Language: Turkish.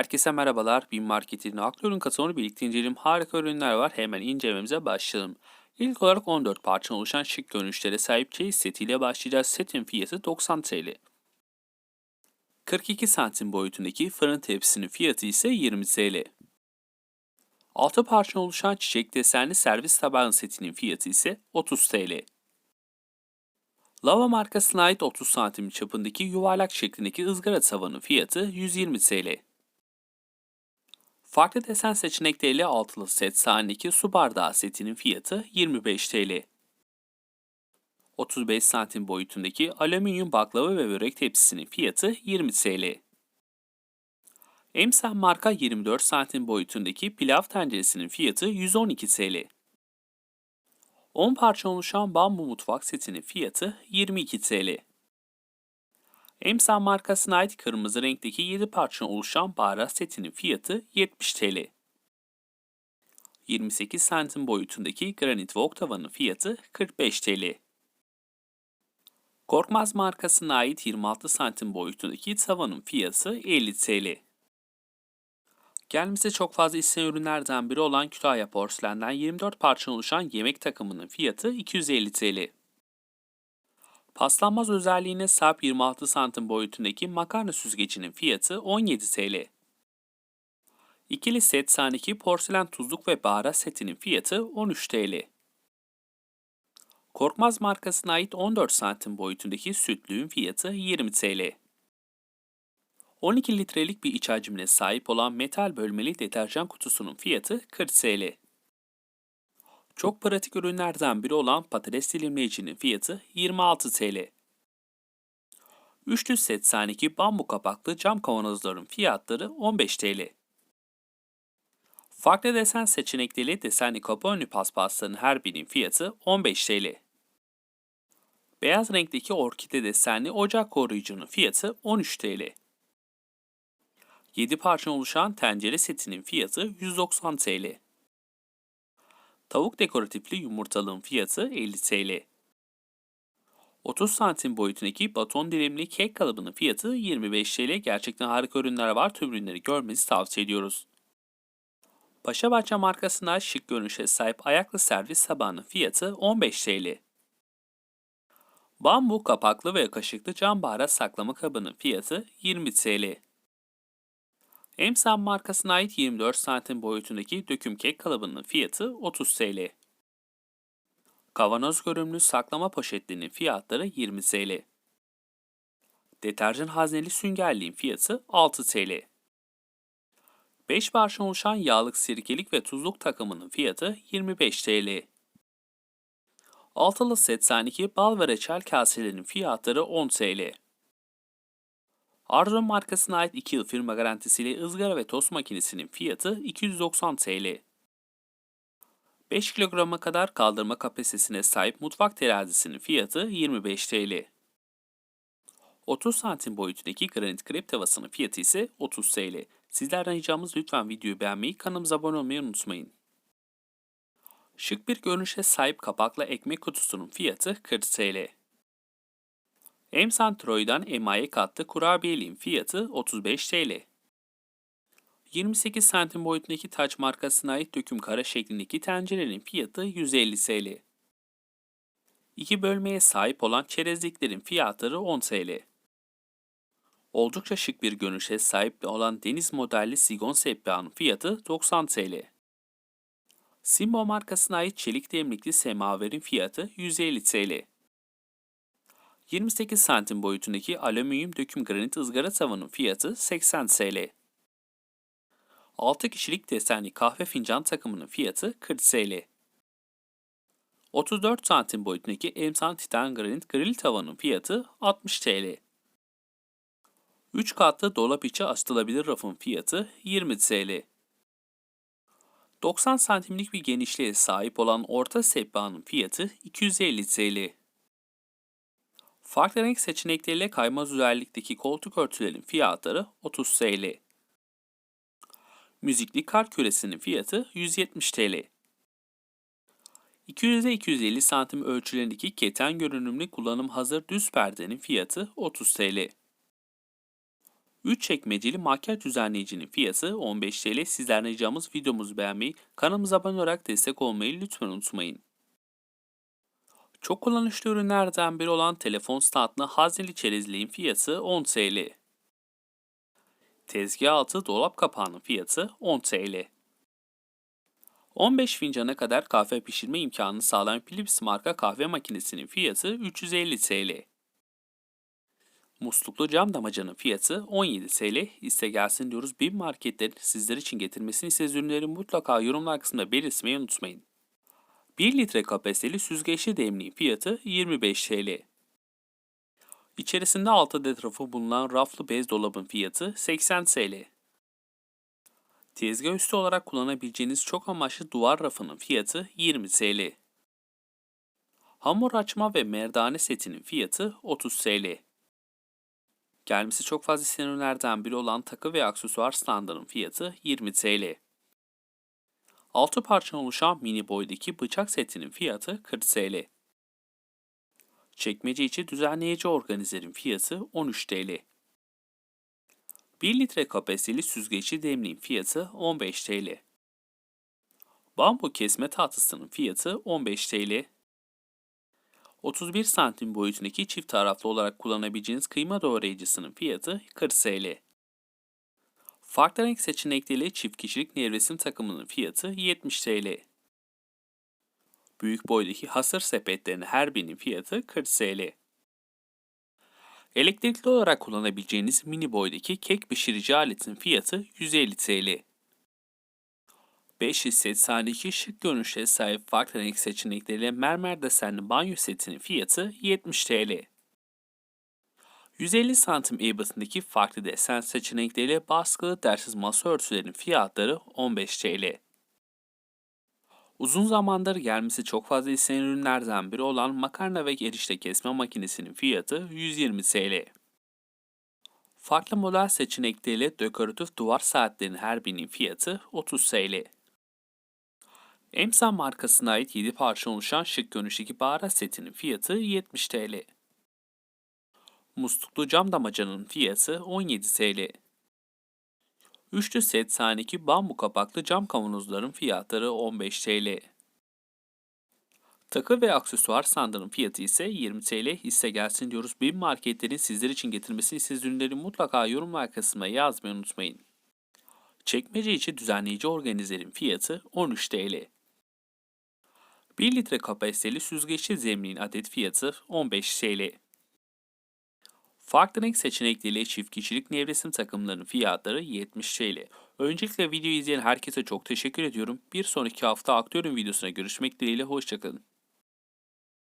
Herkese merhabalar. Bin Market'in aklı ürün kataloğunu birlikte inceleyelim. Harika ürünler var. Hemen incelememize başlayalım. İlk olarak 14 parça oluşan şık görünüşlere sahip çeyiz setiyle başlayacağız. Setin fiyatı 90 TL. 42 santim boyutundaki fırın tepsisinin fiyatı ise 20 TL. 6 parça oluşan çiçek desenli servis tabağı setinin fiyatı ise 30 TL. Lava markasına ait 30 santim çapındaki yuvarlak şeklindeki ızgara tavanın fiyatı 120 TL. Farklı desen seçenekleriyle altılı set sahnedeki su bardağı setinin fiyatı 25 TL. 35 santim boyutundaki alüminyum baklava ve börek tepsisinin fiyatı 20 TL. Emsen marka 24 santim boyutundaki pilav tenceresinin fiyatı 112 TL. 10 parça oluşan bambu mutfak setinin fiyatı 22 TL. Emsen markasına ait kırmızı renkteki 7 parça oluşan baharat setinin fiyatı 70 TL. 28 santim boyutundaki granit wok tavanın fiyatı 45 TL. Korkmaz markasına ait 26 santim boyutundaki tavanın fiyatı 50 TL. Gelmesi çok fazla istenen ürünlerden biri olan Kütahya Porselen'den 24 parça oluşan yemek takımının fiyatı 250 TL. Paslanmaz özelliğine sahip 26 santim boyutundaki makarna süzgecinin fiyatı 17 TL. İkili set sahneki porselen tuzluk ve baharat setinin fiyatı 13 TL. Korkmaz markasına ait 14 santim boyutundaki sütlüğün fiyatı 20 TL. 12 litrelik bir iç hacmine sahip olan metal bölmeli deterjan kutusunun fiyatı 40 TL. Çok pratik ürünlerden biri olan patates dilimleyicinin fiyatı 26 TL. Üçlü set sahneki bambu kapaklı cam kavanozların fiyatları 15 TL. Farklı desen seçenekleriyle desenli kapı önlü paspasların her birinin fiyatı 15 TL. Beyaz renkteki orkide desenli ocak koruyucunun fiyatı 13 TL. 7 parça oluşan tencere setinin fiyatı 190 TL. Tavuk dekoratifli yumurtalığın fiyatı 50 TL. 30 santim boyutundaki baton dilimli kek kalıbının fiyatı 25 TL. Gerçekten harika ürünler var. Tüm ürünleri görmenizi tavsiye ediyoruz. Paşabahçe markasına şık görünüşe sahip ayaklı servis tabağının fiyatı 15 TL. Bambu kapaklı ve kaşıklı cam baharat saklama kabının fiyatı 20 TL. Emsan markasına ait 24 santim boyutundaki döküm kek kalıbının fiyatı 30 TL. Kavanoz görünümlü saklama poşetlerinin fiyatları 20 TL. Deterjan hazneli süngerliğin fiyatı 6 TL. 5 parça oluşan yağlık sirkelik ve tuzluk takımının fiyatı 25 TL. Altılı set sahneki bal ve reçel kaselerinin fiyatları 10 TL. Arzon markasına ait 2 yıl firma garantisiyle ızgara ve tost makinesinin fiyatı 290 TL. 5 kilograma kadar kaldırma kapasitesine sahip mutfak terazisinin fiyatı 25 TL. 30 santim boyutundaki granit krep tavasının fiyatı ise 30 TL. Sizlerden ricamız lütfen videoyu beğenmeyi, kanalımıza abone olmayı unutmayın. Şık bir görünüşe sahip kapaklı ekmek kutusunun fiyatı 40 TL. Emsan Troy'dan emaye katlı kurabiyeliğin fiyatı 35 TL. 28 santim boyutundaki taç markasına ait döküm kara şeklindeki tencerenin fiyatı 150 TL. İki bölmeye sahip olan çerezliklerin fiyatları 10 TL. Oldukça şık bir görünüşe sahip olan deniz modelli sigon sehpanın fiyatı 90 TL. Simbo markasına ait çelik demlikli semaverin fiyatı 150 TL. 28 santim boyutundaki alüminyum döküm granit ızgara tavanın fiyatı 80 TL. 6 kişilik desenli kahve fincan takımının fiyatı 40 TL. 34 santim boyutundaki emsan titan granit grill tavanın fiyatı 60 TL. 3 katlı dolap içi asılabilir rafın fiyatı 20 TL. 90 santimlik bir genişliğe sahip olan orta sehpanın fiyatı 250 TL. Farklı renk seçenekleriyle kaymaz özellikteki koltuk örtülerin fiyatları 30 TL. Müzikli kar küresinin fiyatı 170 TL. 200'e 250 santim ölçülerindeki keten görünümlü kullanım hazır düz perdenin fiyatı 30 TL. 3 çekmeceli makyaj düzenleyicinin fiyatı 15 TL. Sizlerden ricamız videomuzu beğenmeyi, kanalımıza abone olarak destek olmayı lütfen unutmayın. Çok kullanışlı ürünlerden biri olan telefon standlı hazneli çerezliğin fiyatı 10 TL. Tezgah altı dolap kapağının fiyatı 10 TL. 15 fincana kadar kahve pişirme imkanını sağlayan Philips marka kahve makinesinin fiyatı 350 TL. Musluklu cam damacanın fiyatı 17 TL. İste gelsin diyoruz. Bir marketlerin sizler için getirmesini istediğiniz ürünleri mutlaka yorumlar kısmında belirtmeyi unutmayın. 1 litre kapasiteli süzgeçli demliğin fiyatı 25 TL. İçerisinde 6 adet rafı bulunan raflı bez dolabın fiyatı 80 TL. Tezgah üstü olarak kullanabileceğiniz çok amaçlı duvar rafının fiyatı 20 TL. Hamur açma ve merdane setinin fiyatı 30 TL. Gelmesi çok fazla istenen ürünlerden biri olan takı ve aksesuar standının fiyatı 20 TL. 6 parçadan oluşan mini boydaki bıçak setinin fiyatı 40 TL. Çekmece içi düzenleyici organizerin fiyatı 13 TL. 1 litre kapasiteli süzgeci demliğin fiyatı 15 TL. Bambu kesme tahtısının fiyatı 15 TL. 31 santim boyutundaki çift taraflı olarak kullanabileceğiniz kıyma doğrayıcısının fiyatı 40 TL. Farklı renk seçenekleriyle çift kişilik nevresim takımının fiyatı 70 TL. Büyük boydaki hasır sepetlerinin her birinin fiyatı 40 TL. Elektrikli olarak kullanabileceğiniz mini boydaki kek pişirici aletin fiyatı 150 TL. 5 set sahnedeki şık görünüşe sahip farklı renk seçenekleriyle mermer desenli banyo setinin fiyatı 70 TL. 150 santim ebatındaki farklı desen seçenekleriyle baskılı dersiz masa örtülerinin fiyatları 15 TL. Uzun zamandır gelmesi çok fazla istenen ürünlerden biri olan makarna ve erişte kesme makinesinin fiyatı 120 TL. Farklı model seçenekleriyle dekoratif duvar saatlerinin her birinin fiyatı 30 TL. Emsa markasına ait 7 parça oluşan şık görünüşteki baharat setinin fiyatı 70 TL. Musluklu cam damacanın fiyatı 17 TL. Üçlü set sahneki bambu kapaklı cam kavanozların fiyatları 15 TL. Takı ve aksesuar sandığının fiyatı ise 20 TL hisse gelsin diyoruz. Bir marketlerin sizler için getirmesini istediğiniz ürünleri mutlaka yorumlar kısmına yazmayı unutmayın. Çekmece içi düzenleyici organizerin fiyatı 13 TL. 1 litre kapasiteli süzgeçli zemliğin adet fiyatı 15 TL. Farklı renk seçenekleriyle çift kişilik nevresim takımlarının fiyatları 70 TL. Öncelikle videoyu izleyen herkese çok teşekkür ediyorum. Bir sonraki hafta aktörün videosuna görüşmek dileğiyle hoşçakalın.